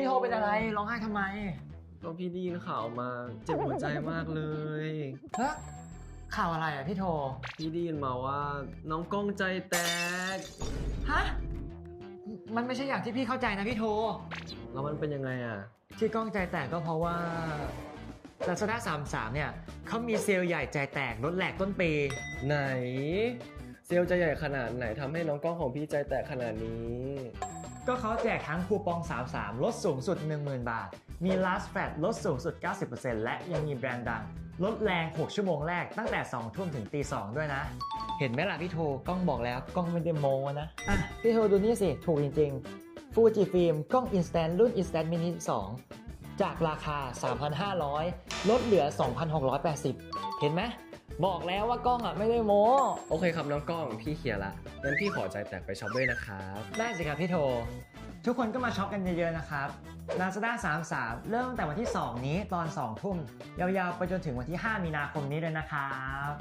พี่โทเป็นอะไรร้องไห้ทำไมก็พี่ไดีนข่าวมาเจ็บหัวใจมากเลยฮะข่าวอะไรอะพี่โท พี่ไดีนมาว่าน้องกล้องใจแตก ฮะ มันไม่ใช่อย่างที่พี่เข้าใจนะพี่โท แล้วมันเป็นยังไงอะ ที่กล้องใจแตกก็เพราะว่า Lazada 33เนี่ยเขามีเซลล์ใหญ่ใจแตกลดแหลกต้นปี ไหน เซลลจะใหญ่ขนาดไหนทำให้น้องกล้องของพี่ใจแตกขนาดนี้ ก็เขาแจกทั้งคูปอง 33 ลดสูงสุด 10,000 บาท มี last flat ลดสูงสุด 90%และยังมีแบรนด์ดัง ลดแรง 6 ชั่วโมงแรกตั้งแต่ 2 ทุ่มถึงตี 2 ด้วยนะ เห็นไหมล่ะพี่โทกล้องบอกแล้วกล้องไม่ได้โมนะ อะ พี่โทดูนี่สิ ถูกจริงๆฟูจิฟิล์มกล้อง Instant รุ่น Instant Mini 2 จากราคา 3,500 ลดเหลือ 2,680 เห็นไหม บอกแล้วว่ากล้องอะไม่ได้โมโอเคครับน้องกล้องพี่เคลียร์ละงั้นพี่ขอใจแตกไปช็อปด้วยนะครับได้สิครับพี่โท ทุกคนก็มาช็อปกันเยอะๆนะครับ Lazada 33 เริ่มตั้งแต่วันที่ 2 นี้ตอน 2 ทุ่ม ยาวๆไปจนถึงวันที่ 5 มีนาคมนี้เลยนะครับ